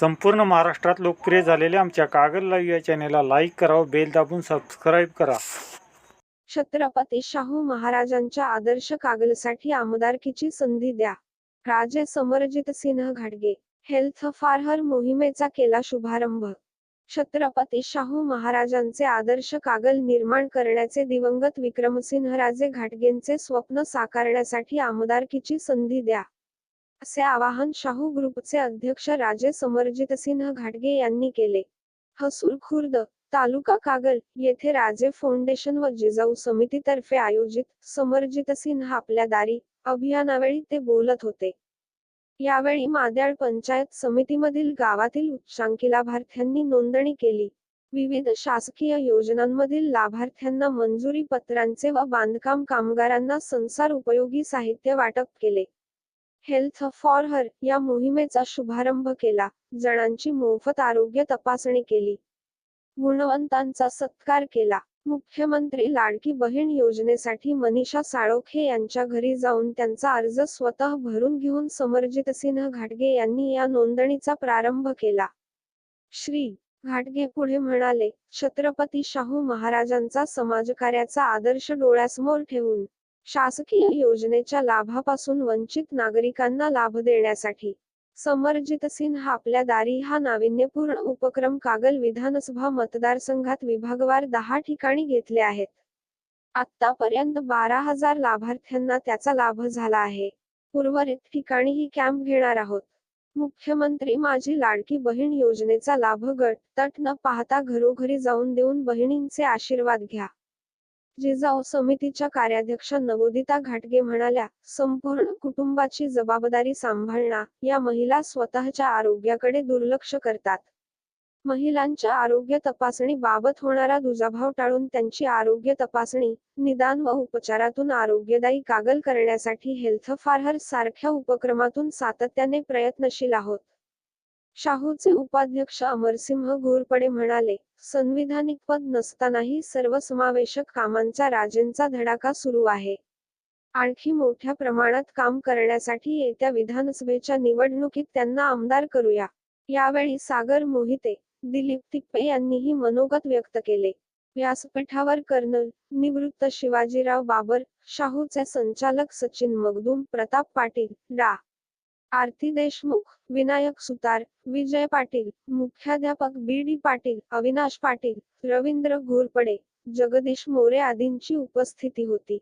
संपूर्ण महाराष्ट्रात लोकप्रिय झालेल्या आमच्या कागद लाईव्ह या चॅनेलला लाईक करावं बेल दाबून सबस्क्राईब करा. छत्रपती शाहू महाराजांच्या आदर्श कागलसाठी आमदारकीची संधी द्या. राजे समरजित सिंह घाटगे हेल्थ फार हर मोहिमेचा केला शुभारंभ. छत्रपती शाहू महाराजांचे आदर्श कागल निर्माण करण्याचे दिवंगत विक्रमसिंह राजे घाटगेंचे स्वप्न साकारण्यासाठी आमदारकीची संधी द्या. असे आवाहन शाहू ग्रुपचे अध्यक्ष राजे समरजितसिंह घाटगे यांनी केले. हसूर खुर्द तालुका कागल येथे राजे फाउंडेशन व जिजाऊ समितीतर्फे आयोजित समरजित सिन्हा आपल्या दारी अभियानावेळी ते बोलत होते. यावेळी माद्याळ पंचायत समितीमधील गावातील उच्चांकी लाभार्थ्यांनी नोंदणी केली. विविध शासकीय योजनांमधील लाभार्थ्यांना मंजुरी पत्रांचे व बांधकाम कामगारांना संसार उपयोगी साहित्य वाटप केले. हेल्थ फॉर हर या मोहिमेचा शुभारंभ केला. जणांची मोफत आरोग्य तपासणी केली. गुणवंतांचा सत्कार केला. मुख्यमंत्री लाडकी बहीण योजनेसाठी मनीषा साळोखे यांच्या घरी जाऊन त्यांचा अर्ज स्वतः भरून घेऊन समरजितसिंह घाटगे यांनी या नोंदणीचा प्रारंभ केला. श्री घाटगे पुढे म्हणाले छत्रपती शाहू महाराजांचा समाजकार्याचा आदर्श डोळ्यासमोर ठेवून शासकीय योजनेच्या लाभापासून वंचित नागरिकांना लाभ देण्यासाठी. समरजित सिन्हा आपल्या दारी हा नाविन्यपूर्ण उपक्रम कागल विधानसभा मतदारसंघात विभागवार दहा ठिकाणी घेतले आहेत. आतापर्यंत बारा हजार लाभार्थ्यांना त्याचा लाभ झाला आहे. उर्वरित ठिकाणीही कॅम्प घेणार आहोत. मुख्यमंत्री माझी लाडकी बहीण योजनेचा लाभ गट तट न पाहता घरोघरी जाऊन देऊन बहिणींचे आशीर्वाद घ्या. जिजाऊ समितीच्या कार्याध्यक्षा नवोदिता घाटगे म्हणाल्या संपूर्ण कुटुंबाची जबाबदारी सांभाळणा या महिला स्वतःच्या आरोग्याकडे दुर्लक्ष करतात. महिलांच्या आरोग्य तपासणी बाबत होणारा दुजाभाव टाळून त्यांची आरोग्य तपासणी निदान व उपचारातून आरोग्यदायी कागल करण्यासाठी हेल्थ फारहर सारख्या उपक्रमातून सातत्याने प्रयत्नशील आहोत. शाहूचे उपाध्यक्ष अमरसिंह घोरपडे म्हणाले संविधानिक पद नसतानाही सर्वसमावेशक कामांचा राजेंचा धडाका सुरू आहे. आणखी मोठ्या प्रमाणात काम करण्यासाठी येत्या विधानसभेच्या निवडणुकीत त्यांना आमदार करूया. यावेळी सागर मोहिते दिलीप तिप्पे यांनीही मनोगत व्यक्त केले. व्यासपीठावर कर्नल निवृत्त शिवाजीराव बाबर शाहूचे संचालक सचिन मगदूम प्रताप पाटील डा. आरती देशमुख विनायक सुतार विजय पाटील मुख्याध्यापक बी डी पाटील अविनाश पाटील रवींद्र घोरपडे जगदीश मोरे आदींची उपस्थिती होती.